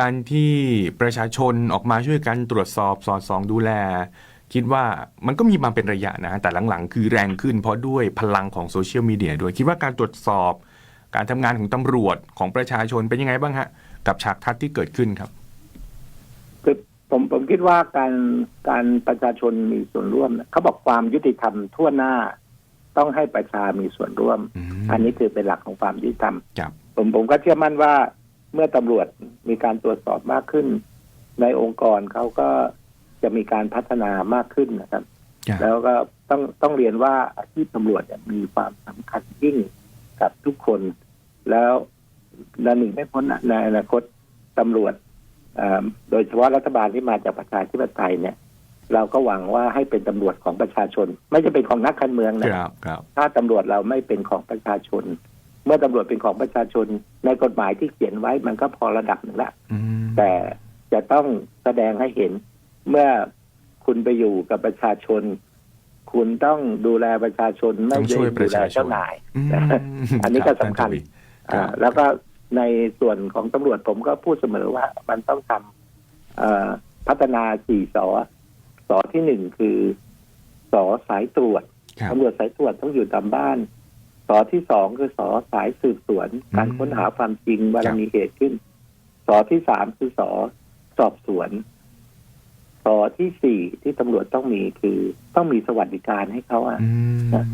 การที่ประชาชนออกมาช่วยกันตรวจสอบสอดส่องดูแล คิดว่ามันก็มีมาเป็นระยะนะ แต่หลังๆ คือแรงขึ้นเพราะด้วยพลังของโซเชียลมีเดียด้วยคิดว่าการตรวจสอบ การทำงานของตำรวจของประชาชนเป็นยังไงบ้างฮะ กับฉากทัศน์ที่เกิดขึ้นครับคือผมผมคิดว่าการการประชาชนมีส่วนร่วมเนี่ยเขาบอกความยุติธรรมทั่วหน้า ต้องให้ประชามีส่วนร่วมอืมอันนี้คือเป็นหลักของความยุติธรรมครับผมผมก็เชื่อมั่นว่า เมื่อตำรวจมีการตรวจสอบมากขึ้น ในองค์กรเขาก็จะมีการพัฒนามากขึ้นนะครับครับแล้วก็ต้องต้องเรียนว่าอาชีพตำรวจเนี่ยมีความสำคัญยิ่งกับทุกคน แล้วและหนึ่งไม่พ้นในอนาคตตำรวจเอ่อโดยเฉพาะรัฐบาลที่มาจากประชาธิปไตยเนี่ย เราก็หวังว่าให้เป็นตำรวจของประชาชน ไม่จะเป็นของนักการเมืองคนะรับครับถ้าตำรวจเราไม่เป็นของประชาชน เมื่อตำรวจเป็นของประชาชนในกฎหมายที่เขียนไว้มันก็พอระดับหนึ่งละอืมแต่จะต้องแสดงให้เห็นเมื่อคุณไปอยู่กับประชาชน คุณต้องดูแลประชาชนไม่ต้องได้ช่วยปดูระแลชาชนเจ้านายอืมอันนี้ก็สำคัญรับอ่าแล้วก็ในส่วนของตำรวจผมก็พูดเสมอว่ามันต้องทำเอ่อพัฒนาสี่สอสอที่หนึ่งคือสอสายตรวจครับตำรวจสายตรวจต้องอยู่ตามบ้านส อที่สองคือสอสายสืบสวนอืมการค้นหาความจริงว่าครับมีเหตุขึ้น สอที่สามคือสอสอบสวน สอที่สี่ที่ตำรวจต้องมีคือ ต้องมีสวัสดิการให้เขาอะอืมนะ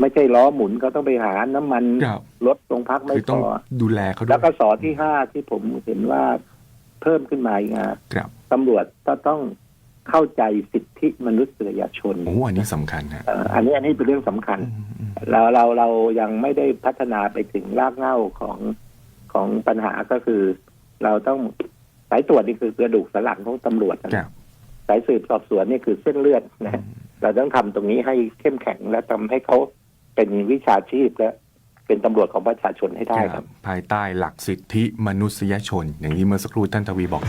ไม่ใช่ล้อหมุนก็ต้องไปหาน้ำมันครับรถโรงพักไม่คือพต้องอดูแลเขาด้แล้ววยก็สอที่ห้าที่ผมเห็นว่าเพิ่มขึ้นมาอีกนะครับตำรวจก็ต้อง เข้าใจสิทธิมนุษยชนโอ้อันนี้สำคัญฮะเอ่ออันนี้อันนี้เป็นเรื่องสำคัญอืมอืมเราเราเรายังไม่ได้พัฒนาไปถึงรากเหง้าของของปัญหาก็คือ เราต้องสายตรวจนี่คือกระดูกสันหลังของตำรวจนะครับสายสืบสอบสวนนี่คือเส้นเลือดนะเราต้องทำตรงนี้ให้เข้มแข็งและทำให้เขาเป็นวิชาชีพและเป็นตำรวจของประชาชนให้ได้ครับ ภายใต้หลักสิทธิมนุษยชน อย่างที่เมื่อสักครู่ท่านทวีบอก